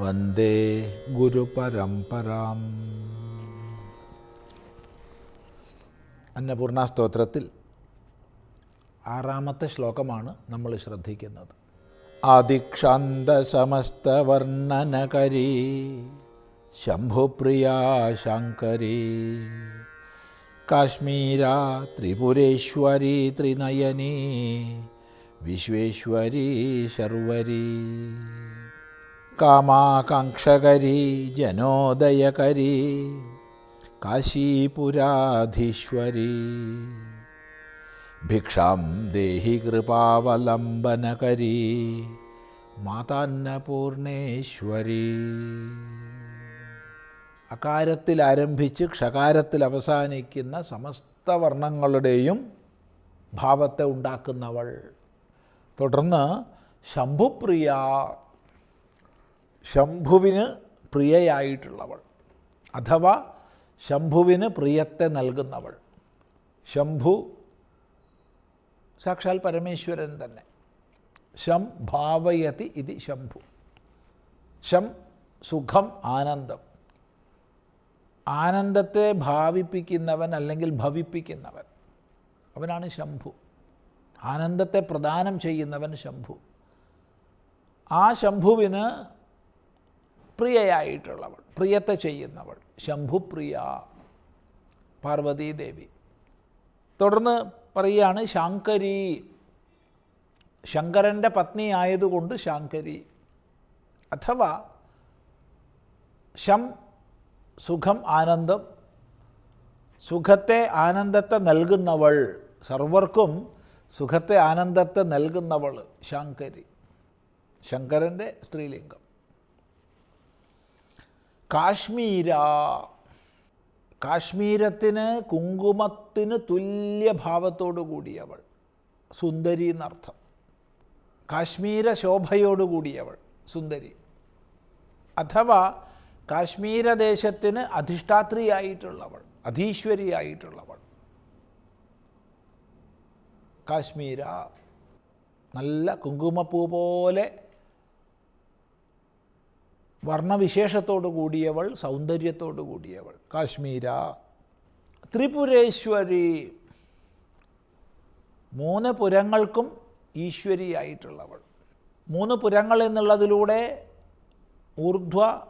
വന്ദേ ഗുരുപരംപരാം അന്നപൂർണ സ്തോത്രത്തിൽ ആറാമത്തെ ശ്ലോകമാണ് നമ്മൾ ശ്രദ്ധിക്കുന്നത്. ആദിക്ഷാന്തസമസ്തവർണനകരീ ശംഭുപ്രിയാ ശങ്കരീ കാശ്മീര ത്രിപുരേശ്വരി ത്രിനയനീ വിശ്വേശ്വരി ശർവരി കാമാകാംക്ഷകരി ജനോദയകരി കാശീപുരാധീശ്വരി. ഭിക്ഷാം ദേഹി കൃപാവലംബനകരി മാതാന്നപൂർണേശ്വരി. അകാരത്തിൽ ആരംഭിച്ച് ക്ഷകാരത്തിൽ അവസാനിക്കുന്ന സമസ്ത വർണങ്ങളുടെയും ഭാവത്തെ ഉണ്ടാക്കുന്നവൾ. തുടർന്ന് ശംഭുപ്രിയ ശംഭുവിന് പ്രിയയായിട്ടുള്ളവൾ അഥവാ ശംഭുവിന് പ്രിയത്തെ നൽകുന്നവൾ. ശംഭു സാക്ഷാൽ പരമേശ്വരൻ തന്നെ. ശം ഭാവയതി ഇത് ശംഭു. ശം സുഖം ആനന്ദം. ആനന്ദത്തെ ഭാവിപ്പിക്കുന്നവൻ അല്ലെങ്കിൽ ഭവിപ്പിക്കുന്നവൻ അവനാണ് ശംഭു. ആനന്ദത്തെ പ്രദാനം ചെയ്യുന്നവൻ ശംഭു. ആ ശംഭുവിന് പ്രിയയായിട്ടുള്ളവൾ പ്രിയത്തെ ചെയ്യുന്നവൾ ശംഭുപ്രിയ പാർവതീദേവി. തുടർന്ന് പറയുകയാണ് ശാങ്കരി ശങ്കരന്റെ പത്നി ആയതുകൊണ്ട് ശാങ്കരി. അഥവാ ശം സുഖം ആനന്ദം സുഖത്തെ ആനന്ദത്തെ നൽകുന്നവൾ സർവർക്കും സുഖത്തെ ആനന്ദത്തെ നൽകുന്നവൾ ശാങ്കരി ശങ്കരന്റെ സ്ത്രീലിംഗം. കാശ്മീര. കാശ്മീരത്തിന് കുങ്കുമത്തിന് തുല്യഭാവത്തോടു കൂടിയവൾ. സുന്ദരി എന്നർത്ഥം. കാശ്മീര ശോഭയോടുകൂടിയവൾ സുന്ദരി. അഥവാ കാശ്മീരദേശത്തിന് അധിഷ്ഠാത്രിയായിട്ടുള്ളവൾ അധീശ്വരിയായിട്ടുള്ളവൾ. കാശ്മീര. നല്ല കുങ്കുമപ്പൂ പോലെ വർണവിശേഷത്തോടു കൂടിയവൾ സൗന്ദര്യത്തോടു കൂടിയവൾ. കാശ്മീര ത്രിപുരേശ്വരി മൂന്ന് പുരങ്ങൾക്കും ഈശ്വരിയായിട്ടുള്ളവൾ. മൂന്ന് പുരങ്ങൾ എന്നുള്ളതിലൂടെ ഊർധ്വ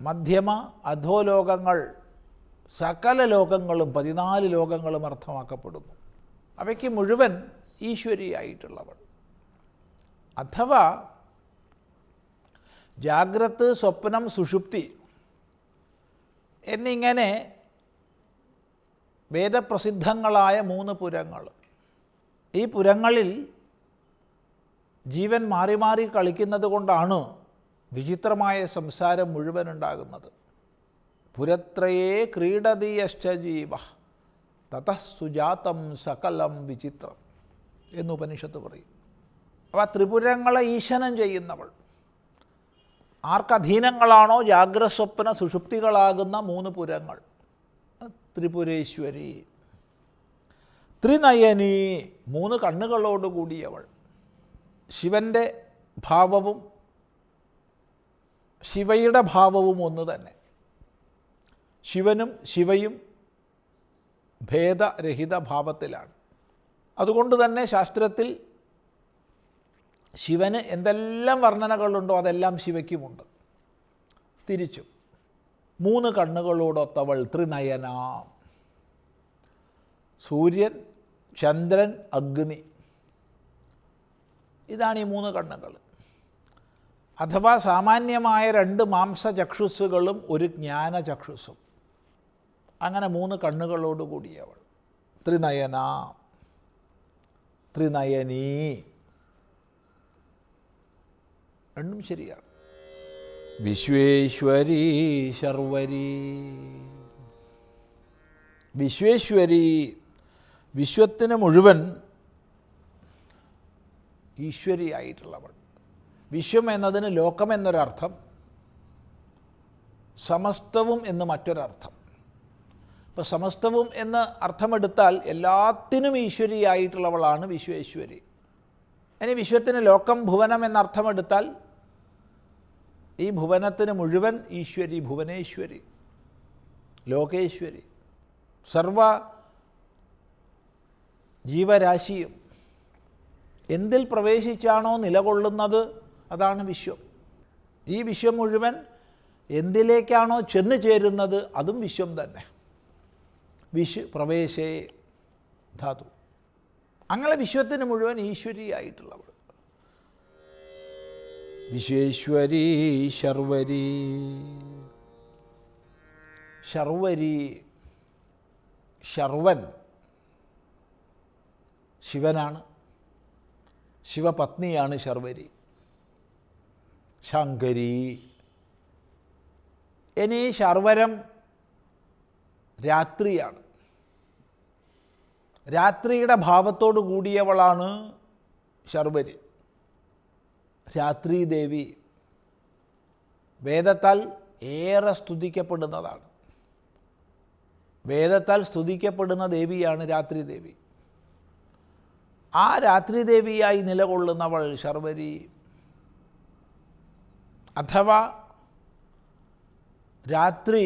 മധ്യമ അധോലോകങ്ങൾ സകല ലോകങ്ങളും പതിനാല് ലോകങ്ങളും അർത്ഥമാക്കപ്പെടുന്നു. അവയ്ക്ക് മുഴുവൻ ഈശ്വരിയായിട്ടുള്ളവൾ. അഥവാ ജാഗ്രത് സ്വപ്നം സുഷുപ്തി എന്നിങ്ങനെ വേദപ്രസിദ്ധങ്ങളായ മൂന്ന് പുരങ്ങൾ. ഈ പുരങ്ങളിൽ ജീവൻ മാറി മാറി കളിക്കുന്നത് കൊണ്ടാണ് വിചിത്രമായ സംസാരം മുഴുവൻ ഉണ്ടാകുന്നത്. പുരത്രയേ ക്രീഡതീയശ്ചജീവ തത സുജാതം സകലം വിചിത്രം എന്ന് ഉപനിഷത്ത് പറയും. അപ്പോൾ ത്രിപുരങ്ങളെ ഈശനം ചെയ്യുന്നവൾ. ആർക്കധീനങ്ങളാണോ? ജാഗ്രസ്വപ്ന സുഷുപ്തികളാകുന്ന മൂന്ന് പുരങ്ങൾ. ത്രിപുരേശ്വരി. ത്രിനയനി. മൂന്ന് കണ്ണുകളോടുകൂടിയവൾ ശിവന്റെ ഭാവവും ശിവയുടെ ഭാവവും ഒന്ന് തന്നെ. ശിവനും ശിവയും ഭേദരഹിത ഭാവത്തിലാണ് അതുകൊണ്ട് തന്നെ ശാസ്ത്രത്തിൽ ശിവന് എന്തെല്ലാം വർണനകളുണ്ടോ അതെല്ലാം ശിവയ്ക്കുമുണ്ട്. തിരിച്ചു. മൂന്ന് കണ്ണുകളോടൊത്തവൾ ത്രിനയന. സൂര്യൻ ചന്ദ്രൻ അഗ്നി. ഇതാണ് ഈ മൂന്ന് കണ്ണുകൾ. അഥവാ സാമാന്യമായ രണ്ട് മാംസചക്ഷുസ്സുകളും ഒരു ജ്ഞാനചക്ഷുസ്സും അങ്ങനെ മൂന്ന് കണ്ണുകളോടുകൂടിയവൾ. ത്രിനയന. ത്രിനയനീ. രണ്ടും ശരിയാണ്. വിശ്വേശ്വരി ശർവരി. വിശ്വേശ്വരി വിശ്വത്തിന് മുഴുവൻ ഈശ്വരിയായിട്ടുള്ളവൾ. വിശ്വം എന്നതിന് ലോകം എന്നൊരർത്ഥം സമസ്തവും എന്ന് മറ്റൊരർത്ഥം. ഇപ്പം സമസ്തവും എന്ന് അർത്ഥമെടുത്താൽ എല്ലാത്തിനും ഈശ്വരിയായിട്ടുള്ളവളാണ് വിശ്വേശ്വരി. ഇനി വിശ്വത്തിന് ലോകം ഭുവനം എന്നർത്ഥമെടുത്താൽ ഈ ഭുവനത്തിന് മുഴുവൻ ഈശ്വരി ഭുവനേശ്വരി ലോകേശ്വരി സർവ ജീവരാശിയും എന്തിൽ പ്രവേശിച്ചാണോ നിലകൊള്ളുന്നത്? അതാണ് വിശ്വം. ഈ വിശ്വം മുഴുവൻ എന്തിലേക്കാണോ ചെന്നു ചേരുന്നത്? അതും വിശ്വം തന്നെ. വിശ് പ്രവേശേ ധാതു. അങ്ങനെ വിശ്വത്തിന് മുഴുവൻ ഈശ്വരിയായിട്ടുള്ളവൾ. വിശ്വേശ്വരി ശർവരി. ശർവരി ശർവൻ ശിവനാണ്. ശിവപത്നിയാണ് ശർവരി. ശങ്കരി. ഇനി ശർവരം രാത്രിയാണ്. രാത്രിയുടെ ഭാവത്തോടു കൂടിയവളാണ് ശർവരി. രാത്രി ദേവി വേദത്താൽ ഏറെ സ്തുതിക്കപ്പെടുന്നതാണ്. വേദത്താൽ സ്തുതിക്കപ്പെടുന്ന ദേവിയാണ് രാത്രിദേവി ആ രാത്രിദേവിയായി നിലകൊള്ളുന്നവൾ ശർവരി. അഥവാ രാത്രി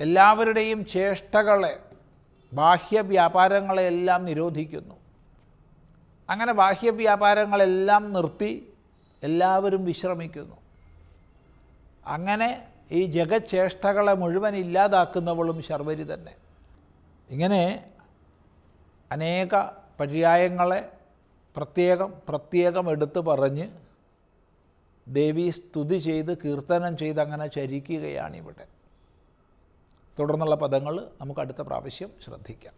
എല്ലാവരുടെയും ചേഷ്ടകളെ ബാഹ്യ വ്യാപാരങ്ങളെയെല്ലാം നിരോധിക്കുന്നു. അങ്ങനെ ബാഹ്യ വ്യാപാരങ്ങളെല്ലാം നിർത്തി എല്ലാവരും വിശ്രമിക്കുന്നു. അങ്ങനെ ഈ ജഗച്ചേഷ്ടകളെ മുഴുവൻ ഇല്ലാതാക്കുന്നവളും ശർവരി തന്നെ. ഇങ്ങനെ അനേക പര്യായങ്ങളെ പ്രത്യേകം പ്രത്യേകം എടുത്തു പറഞ്ഞ് ദേവി സ്തുതി ചെയ്ത് കീർത്തനം ചെയ്ത് അങ്ങനെ ചരിക്കുകയാണിവിടെ. തുടർന്നുള്ള പദങ്ങൾ നമുക്ക് അടുത്ത പ്രാവശ്യം ശ്രദ്ധിക്കാം.